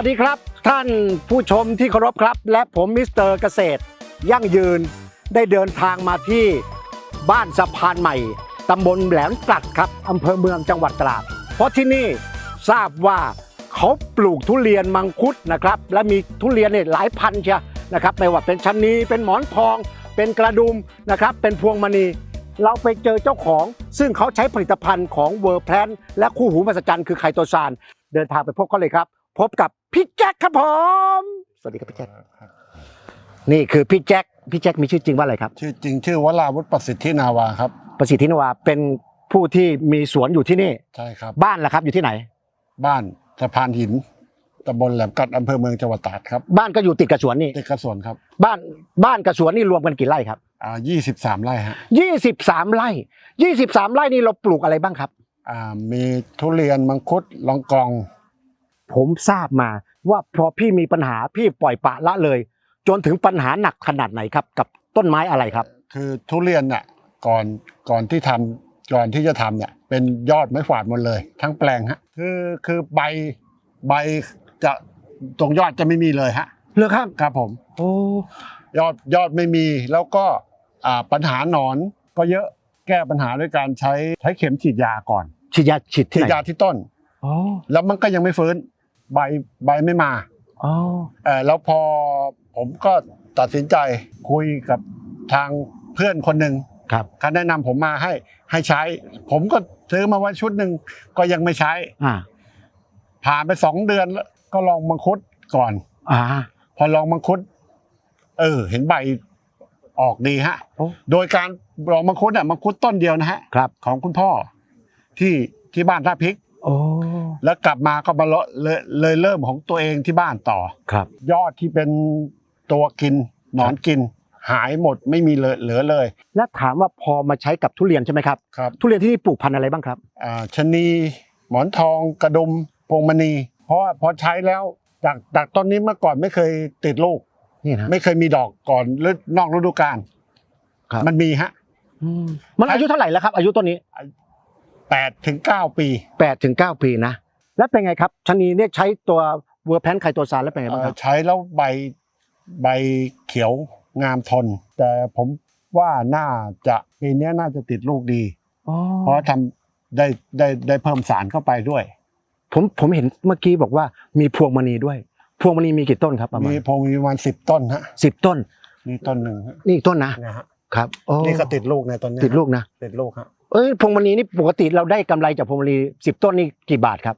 สวัสดีครับ ท่านผู้ชมที่เคารพครับ และผมมิสเตอร์เกษตร ยั่งยืนได้เดินทางมาที่บ้านสะพานใหม่ตำบลแหลมกลัดครับอำเภอเมืองจังหวัดตราด เพราะที่นี่ทราบว่าเขาปลูกทุเรียนมังคุดนะครับ และมีทุเรียนเนี่ยหลายพันเชียนะครับไม่ว่าเป็นชะนีเป็นหมอนทอง เป็นกระดุมนะครับ เป็นพวงมณี เราไปเจอเจ้าของ ซึ่งเขาใช้ผลิตภัณฑ์ของเวอร์แพลนและคู่หูมหัศจรรย์คือไคโตซานเดินทางไปพบเขาเลยครับ พบกับพี่แจ็คครับผมสวัสดีครับพี่แจ็คนี่คือพี่แจ็คพี่แจ็คมีชื่อจริงว่าอะไรครับ ชื่อจริงชื่อวราวุฒิประสิทธินาวาครับ ประสิทธินวาเป็นผู้ที่มีสวนอยู่ที่นี่ใช่ครับ บ้านล่ะครับอยู่ที่ไหน บ้านสะพานหินตำบลแหลมกัดอำเภอเมืองจังหวัดตราดครับบ้านก็อยู่ติดกับสวนนี่ติดกระสวนครับ บ้านบ้านกับสวนนี่รวมกันกี่ไร่ครับอ่ายี่สิบสามไร่ฮะ23ไร่23ไร่นี่เราปลูกอะไรบ้างครับอ่ามีทุเรียนมังคุดลองกอง ผมทราบมาว่าพอพี่มีปัญหาพี่ปล่อยปละละเลย จนถึงปัญหาหนักขนาดไหนครับ กับต้นไม้อะไรครับ คือทุเรียนเนี่ยก่อนก่อนที่ทำก่อนที่จะทำเนี่ยเป็นยอดไม้ฝาดหมดเลย ทั้งแปลงฮะคือคือใบใบจะตรงยอดจะไม่มีเลยฮะเลือกครับครับผมโอ้ยอดยอดไม่มีแล้วก็อ่าปัญหาหนอนก็เยอะแก้ปัญหาด้วยการใช้ใช้เข็มฉีดยาก่อนฉีดยาฉีดที่ฉีไหดนยาที่ต้นอ๋อแล้วมันก็ยังไม่ฟื้น ใบใบไม่มาอ๋อเออแล้วพอผมก็ตัดสินใจคุยกับทางเพื่อนคนหนึ่งครับเขาแนะนำผมมาให้ให้ใช้ ผมก็ซื้อมาไว้ชุดหนึ่งก็ยังไม่ใช้อ่าผ่านไปสองเดือนแล้วก็ลองมังคุดก่อน อ่า พอลองมังคุด เออ เห็นใบออกดีฮะโอ้โดยการลองมังคุดอะมังคุดต้นเดียวนะฮะครับ ของคุณพ่อ ที่ที่บ้านท่าพริกโอ้ แล้วกลับมาก็มาเลาะเลยเลยเริ่มของตัวเองที่บ้านต่อ ครับ ยอดที่เป็นตัวกินหนอนกิน หายหมดไม่มีเหลือเหลือเลยแล้วถามว่าพอมาใช้กับทุเรียนใช่ไหมครับ ครับทุเรียนที่นี่ปลูกพันธุ์อะไรบ้างครับ อ่าชะนีหมอนทองกระดุมพวงมณี เพราะว่าพอใช้แล้วจากจากต้นนี้เมื่อก่อนไม่เคยติดลูก นี่นะไม่เคยมีดอกก่อนฤดูนอกฤดูกาลครับ มันมีฮะอืมมันอายุเท่าไหร่แล้วครับ อายุต้นนี้แปดถึงเก้าปี 8ถึง9ปีนะ แล้วเป็นไงครับชะนีเนี่ยใช้ตัวเวอร์แพนไคโตซานแล้วเป็นไงบ้างคเอ่รัอบใช้แล้วใบใบเขียวงามทน แต่ผมว่าน่าจะปีเนี้ยน่าจะติดลูกดีอ๋อเพราะทำได้ได้ได้เพิ่มสารเข้าไปด้วย ผมผมเห็นเมื่อกี้บอกว่ามีพวงมณีด้วย พวงมณีมีกี่ต้นครับประมาณมีพงมีประมาณสิบต้นฮะสิบต้น นี่ต้นหนึ่งฮะนี่อีกต้นนะนะฮะครับโอ้นี่ก็ติดลูกในต้นเนี้ยติดลูกนะติดลูกฮะเอ้ยพวงมณีนี่ปกติเราได้กำไรจากพวงมณีสิบต้นนี่กี่บาทครับ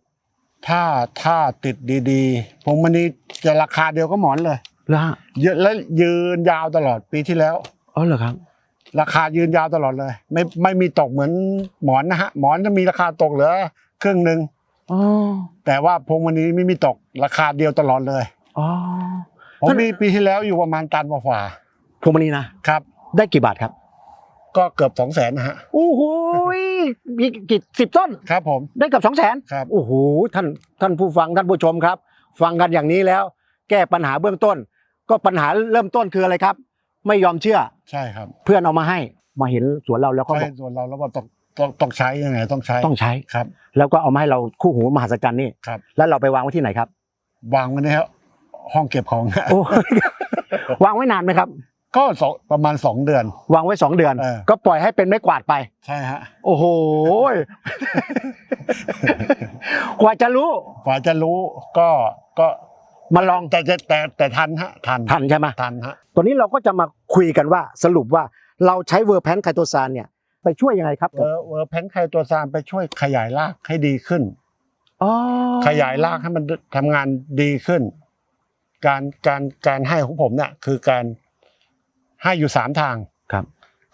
ถ้าถ้าติดดีๆพงมันนี้จะราคาเดียวก็หมอนเลยแล้วฮะเยอะและยืนยาวตลอดปีที่แล้วอ๋อเหรอครับ ราคายืนยาวตลอดเลย ไม่ไม่มีตกเหมือนหมอนนะฮะหมอนจะมีราคาตกเหลือครึ่งหนึ่งอ๋อแต่ว่าพงมันนี้ไม่มีตกราคาเดียวตลอดเลยอ๋อผมท่านมีปีที่แล้วอยู่ประมาณตันกว่าพวงมณีนะๆครับ ได้กี่บาทครับ ก็เกือบสองแสนนะฮะโอ้โหมีกี่สิบต้น ครับผม ได้เกับสองแสนครับ โอ้โห ท่านท่านผู้ฟังท่านผู้ชมครับ ฟังกันอย่างนี้แล้ว แก้ปัญหาเบื้องต้น ก็ปัญหาเริ่มต้นคืออะไรครับ ไม่ยอมเชื่อ ใช่ครับ เพื่อนเอามาให้ มาเห็นสวนเราแล้วก็บใช่อกส่วนเราแล้วว่าต้องต้องต้องใช้ยังไงต้องใช้ต้องใช้ ครับ แล้วก็เอามาให้เราคู่หูมหัศจรรย์นี่ ครับ แล้วเราไปวางไว้ที่ไหนครับ วางไว้ในห้องเก็บของ โอ้ วางไว้นานไหมครับ ก็สองประมาณสองเดือน วางไว้สองเดือน เออ ก็ปล่อยให้เป็นไม้กวาดไป ใช่ฮะโอ้โห กว่าจะรู้ กว่าจะรู้ก็ก็มาลองแต่แต่แต่แต่ทันฮะทันทันใช่ไหมทันฮะ ตัวนี้เราก็จะมาคุยกันว่าสรุปว่าเราใช้เวอร์แพนไคโตซานเนี่ย ไปช่วยยังไงครับเวอร์เวอร์แพนไคตัวซานไปช่วยขยายรากให้ดีขึ้น อ๋อขยายรากให้มันทำงานดีขึ้น การการการให้ของผมเนี่ยคือการ ให้อยู่สามทางครับ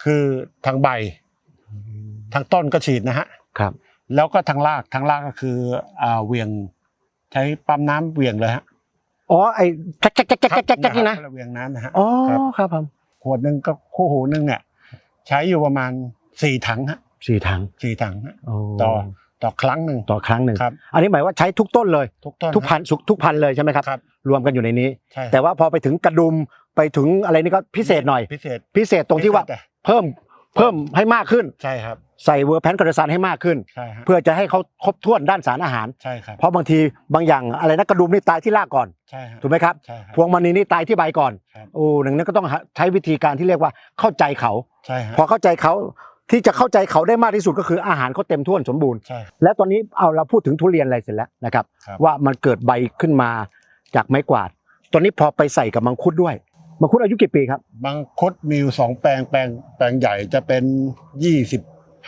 คือทางใบ ทางต้นก็ฉีดนะฮะครับ แล้วก็ทางรากทางรากก็คืออ่าเหวียง ใช้ปั๊มน้ำเหวียงเลยฮะอ๋อไอ้แจ๊กแจ๊กแจ๊กแจ๊กแจ๊กแจ๊กนี่นะครับเหวียงน้ำนะฮะอ๋อครับครับผมขวดหนึ่งก็คู่หูหนึ่งเนี่ย ใช้อยู่ประมาณสี่ถังฮะสี่ถังสี่ถังฮะโอ้ต่อต่อครั้งหนึ่งต่อครั้งหนึ่งครับ อันนี้หมายว่าใช้ทุกต้นเลย ทุกต้นทุกพันทุกพันเลยใช่ไหมครับ ครับ รวมกันอยู่ในนี้ ใช่แต่ว่าพอไปถึงกระดุมไปถึงอะไรนี่ก็พิเศษหน่อย พิเศษพิเศษตรงที่ว่าพิเศษเพิ่มเพิ่มให้มากขึ้น ใช่ครับใส่เวอร์แพนคาร์ซานให้มากขึ้น ใช่ฮะเพื่อจะให้เขาครบถ้วนด้านสารอาหาร ใช่ครับเพราะบางทีบางอย่างอะไรนะกระดุมนี่ตายที่รากก่อนใช่ฮะถูกไหมครับ ใช่ครับพวงมณีนี่ตายที่ใบก่อนครับ โอ้ดังนั้นก็ต้องใช้วิธีการที่เรียกว่าเข้าใจเขา ใช่ฮะพอเข้าใจเขาที่จะเข้าใจเขาได้มากที่สุดก็คืออาหารเขาเต็มถ้วนสมบูรณ์ ใช่ และตอนนี้เอาเราพูดถึงทุเรียนอะไรเสร็จแล้วนะครับ ครับ ว่ามันเกิดใบขึ้นมา จากไม้กวาด ตอนนี้พอไปใส่กับมังคุดด้วย มังคุดอายุกี่ปีครับบางคดมีอยู่สองแปลงแปลงแปลงใหญ่จะเป็นยี่สิบ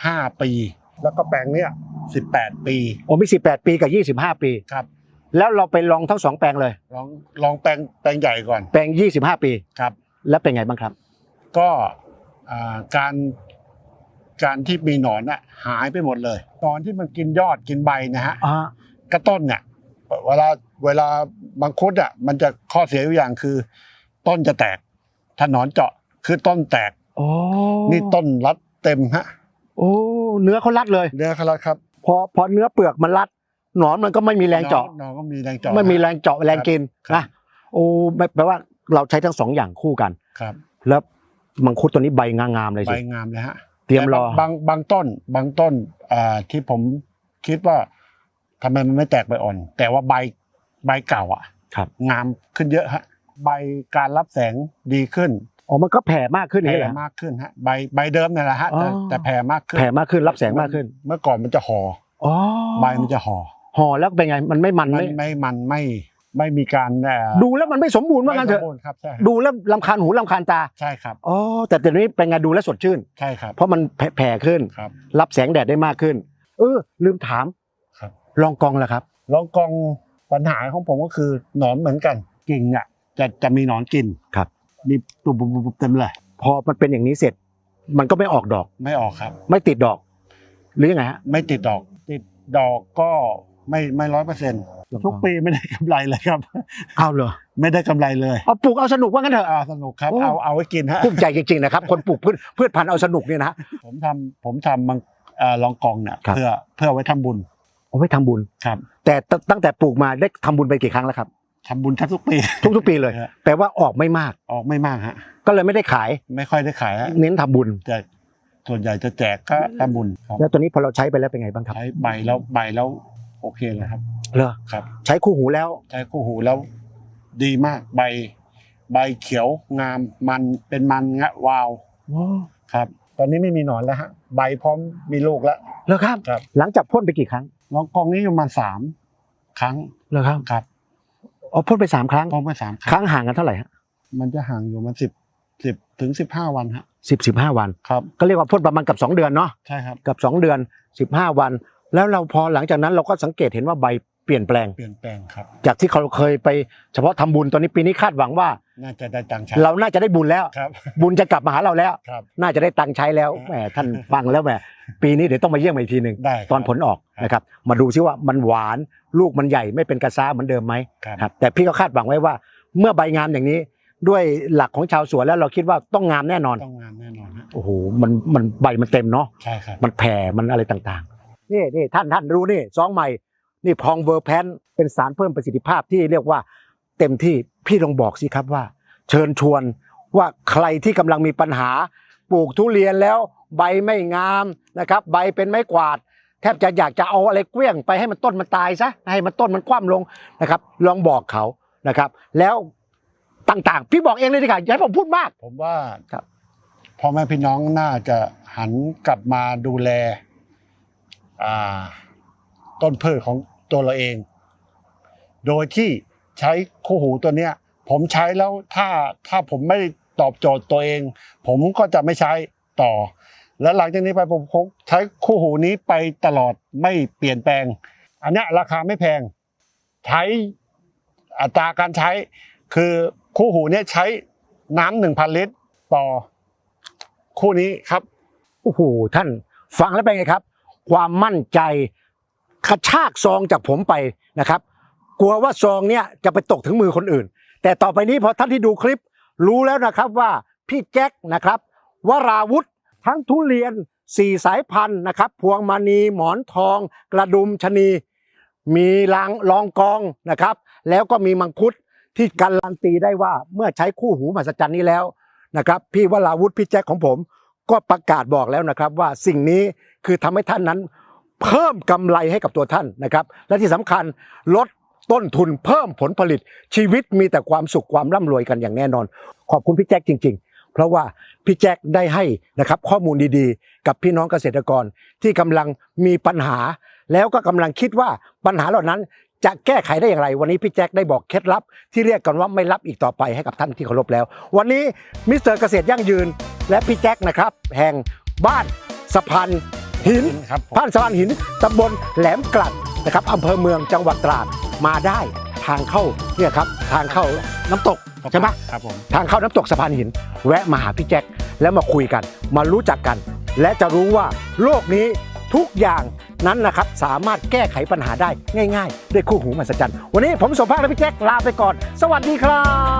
ห้าปี แล้วก็แปลงเนี้ยสิบแปดปีโอ้มี18ปีกับ25ปี ครับ แล้วเราไปลองทั้งสองแปลงเลย ลองลองแปลงแปลงใหญ่ก่อน แปลง25ปี ครับ แล้วเป็นไงบ้างครับ ก็อ่าการการที่มีหนอนอะหายไปหมดเลยหนอนที่มันกินยอดกินใบนะฮะอ่ากระต้นเนี่ยเวลาเวลา บางคุดอะมันจะข้อเสียอยู่อย่างคือ ต้นจะแตกถ้าหนอนเจาะคือต้นแตกโอ้นี่ต้นรัดเต็มฮะโอ้เนื้อเขารัดเลย เนื้อคาราครับพอพอเนื้อเปลือกมันรัดหนอนมันก็ไม่มีแรงเจาะหนอนก็มีแรงเจาะไม่มีแรงเจาะแรงกินครับนะโอ้ไม่แปลว่าเราใช้ทั้งสองอย่างคู่กันครับ แล้วมังคุดตัวนี้ใบงามๆเลยใบสิงามเลยฮะเตรียมรอแต่บางบางต้น บางต้นอ่าที่ผมคิดว่าทำไมมันไม่แตกใบอ่อน แต่ว่าใบ ใบเก่าอะครับงามขึ้นเยอะฮะใบการรับแสงดีขึ้นอ๋อมันก็แผ่มากขึ้นอย่างแผ่นี้แหละ มากขึ้นฮะใบใบเดิมเนี่ยแหละฮะแต่อ๋อ แต่แผ่มากขึ้นแผ่มากขึ้นรับแสงมากขึ้นเมื่อก่อนมันจะห่ออ๋อใบมันจะห่อห่อแล้วเป็นไงมันไม่มันมันไม่ไม่มันไม่ไม่มีการเอ่อดูแล้วมันไม่สมบูรณ์ว่างั้นเถอะไม่สมบูรณ์ครับใช่ครับดูแล้วลำคาญหูลำคาญตาใช่ครับอ๋อแต่เดี๋ยวนี้เป็นไงดูแล้วสดชื่น ใช่ครับเพราะมันแผ่แผ่ขึ้น ครับ รับแสงแดดได้มากขึ้น เออ ลืมถามครับลองกองแล้วครับ ลองกอง ปัญหาของผมก็คือหนอนเหมือนกันกิ่งเนี่ยจะจะมีหนอนกินครับ มีตุบๆๆเต็มเลย พอมันเป็นอย่างนี้เสร็จ มันก็ไม่ออกดอก ไม่ออกครับ ไม่ติดดอก หรือยังไงฮะ ไม่ติดดอก ติดดอกก็ไม่ไม่ร้อยเปอร์เซ็นต์ทุกปีไม่ได้กำไรเลยครับ เอาเลยไม่ได้กำไรเลยเอาปลูกเอาสนุกว่างั้นเถอะ อ่าสนุกครับโอ้เอาเอาไว้กินฮะ ภูมิใจจริงๆนะครับ คนปลูกพืชพืชพันธุ์เอาสนุกเนี่ยนะฮะ ผมทำผมทำมังเอ่อลองกองเนี่ยครับ เพื่อเพื่อไว้ทำบุญ เอาไว้ทำบุญครับ แต่ตตั้งแต่ปลูกมาได้ทำบุญไปกี่ครั้งแล้วครับทำบุญแทบทุกปีทุกๆปีเลยฮะแปลว่าออกไม่มากออกไม่มากฮะ ก็เลยไม่ได้ขาย ไม่ค่อยได้ขายฮะเน้นทำบุญแต่ส่วนใหญ่จะแจกก็ทำบุญครับแล้วตัวนี้พอเราใช้ไปแล้วเป็นไงบ้างครับใช้ใบแล้วใบแล้วโอเคเลยครับเหรอครับ ใช้คู่หูแล้ว ใช้คู่หูแล้ว ดีมากใบ ใบเขียวงามมันเป็นมันงะวาวครับ ตอนนี้ไม่มีหนอนแล้วฮะใบพร้อมมีลูกแล้วเหรอครับครับหลังจากพ่นไปกี่ครั้ง ลองกองนี้ประมาณสามครั้งเหรอครับครับอ๋อพ่นไปสามครั้งพร้อมไปสามคครั้งรั้งห่างกันเท่าไหร่ฮะมันจะห่างอยู่มันสิบสิบถึงสิบห้าวันฮะสิบสิบห้าวันครับก็เรียกว่าพ่นประมาณกับสองเดือนเนาะใช่ครับกับสองเดือนสิบห้าวัน แล้วเราพอหลังจากนั้นเราก็สังเกตเห็นว่าใบเปลี่ยนแปลงเปลี่ยนแปลงครับ จากที่เขาเคยไปเฉพาะทำบุญตอนนี้ปีนี้คาดหวังว่า น่าจะได้ตังค์ใช้เราน่าจะได้บุญแล้ว ครับ บุญจะกลับมาหาเราแล้ว ครับ น่าจะได้ตังค์ใช้แล้วแหมท่านฟังแล้วแหมปีนี้เดี๋ยวต้องมาเยี่ยมอีกทีหนึ่งได้ครับตอนผลออกครับนะครับ มาดูซิว่ามันหวานลูกมันใหญ่ไม่เป็นกระซ้าเหมือนเดิมไหมครับ ครับ แต่พี่ก็คาดหวังไว้ว่า เมื่อใบงามอย่างนี้ ด้วยหลักของชาวสวนแล้วเราคิดว่าต้องงามแน่นอนต้องงานแน่นอนฮะโอ้โหมันมันใบมันเต็มเนาะ ใช่ครับ มันแผ่มันอะไรต่างๆ นี่นี่ท่านท่านรู้นี่ซองใหม่ นี่พองเวอร์แพนเป็นสารเพิ่มประสิทธิภาพที่เรียกว่า เต็มที่พี่ลองบอกสิครับว่า เชิญชวนว่าใครที่กำลังมีปัญหา ปลูกทุเรียนแล้วใบไม่งามนะครับ ใบเป็นไม้กวาด แทบจะอยากจะเอาอะไรเกลี้ยงไปให้มันต้นมันตายซะให้มันต้นมันคว่ำลงนะครับ ลองบอกเขานะครับ แล้วต่างๆ พี่บอกเองเลยดีกว่าอย่าให้ผมพูดมาก ผมว่าครับพ่อแม่พี่น้องน่าจะหันกลับมาดูแลอ่าต้นพืชของตัวเราเอง โดยที่ ใช้คู่หูตัวเนี้ยผมใช้แล้วถ้าถ้าผมไม่ตอบโจทย์ตัวเอง ผมก็จะไม่ใช้ต่อ แล้วหลังจากนี้ไปผมคงใช้คู่หูนี้ไปตลอดไม่เปลี่ยนแปลง อันนี้ราคาไม่แพง ใช้อัตราการใช้ คือคู่หูเนี่ยใช้น้ำหนึ่งพันลิตรต่อคู่นี้ครับโอ้โหท่านฟังแล้วเป็นไงครับ ความมั่นใจกระชากซองจากผมไปนะครับ กลัวว่าซองเนี่ยจะไปตกถึงมือคนอื่น แต่ต่อไปนี้พอท่านที่ดูคลิปรู้แล้วนะครับว่าพี่แจ็คนะครับวราวุธทั้งทุเรียนสี่สายพันธุ์นะครับ พวงมณีหมอนทอง กระดุมชะนี มีลางรองกองนะครับ แล้วก็มีมังคุดที่การันตีได้ว่าเมื่อใช้คู่หูมหัศจรรย์นี้แล้วนะครับพี่วราวุธพี่แจ็คของผม ก็ประกาศบอกแล้วนะครับว่าสิ่งนี้คือทำให้ท่านนั้น เพิ่มกำไรให้กับตัวท่านนะครับ และที่สำคัญลด ต้นทุนเพิ่มผลผลิต ชีวิตมีแต่ความสุขความร่ำรวยกันอย่างแน่นอน ขอบคุณพี่แจ็คจริง ๆ เพราะว่าพี่แจ็คได้ให้นะครับข้อมูลดีๆ กับพี่น้องเกษตรกรที่กำลังมีปัญหา แล้วก็กำลังคิดว่าปัญหาเหล่านั้นจะแก้ไขได้อย่างไร วันนี้พี่แจ็คได้บอกเคล็ดลับ ที่เรียกกันว่าไม่ลับอีกต่อไปให้กับท่านที่เคารพแล้ว วันนี้มิสเตอร์เกษตรยั่งยืน และพี่แจ็คนะครับ แห่งบ้านสะพานหินครับผมบ้านสะพานหินตำบลแหลมกลัดนะครับอำเภอเมืองจังหวัดตราด มาได้ทางเข้าเนี่ยครับทางเข้าน้ำตกใช่ไหม ครับผมทางเข้าน้ำตกสะพานหิน แวะมาหาพี่แจ็คแล้วมาคุยกัน มารู้จักกัน และจะรู้ว่าโลกนี้ทุกอย่างนั้นนะครับ สามารถแก้ไขปัญหาได้ง่าย ๆ ด้วยคู่หูมหัศจรรย์ วันนี้ผมสมภาคและพี่แจ็คลาไปก่อน สวัสดีครับ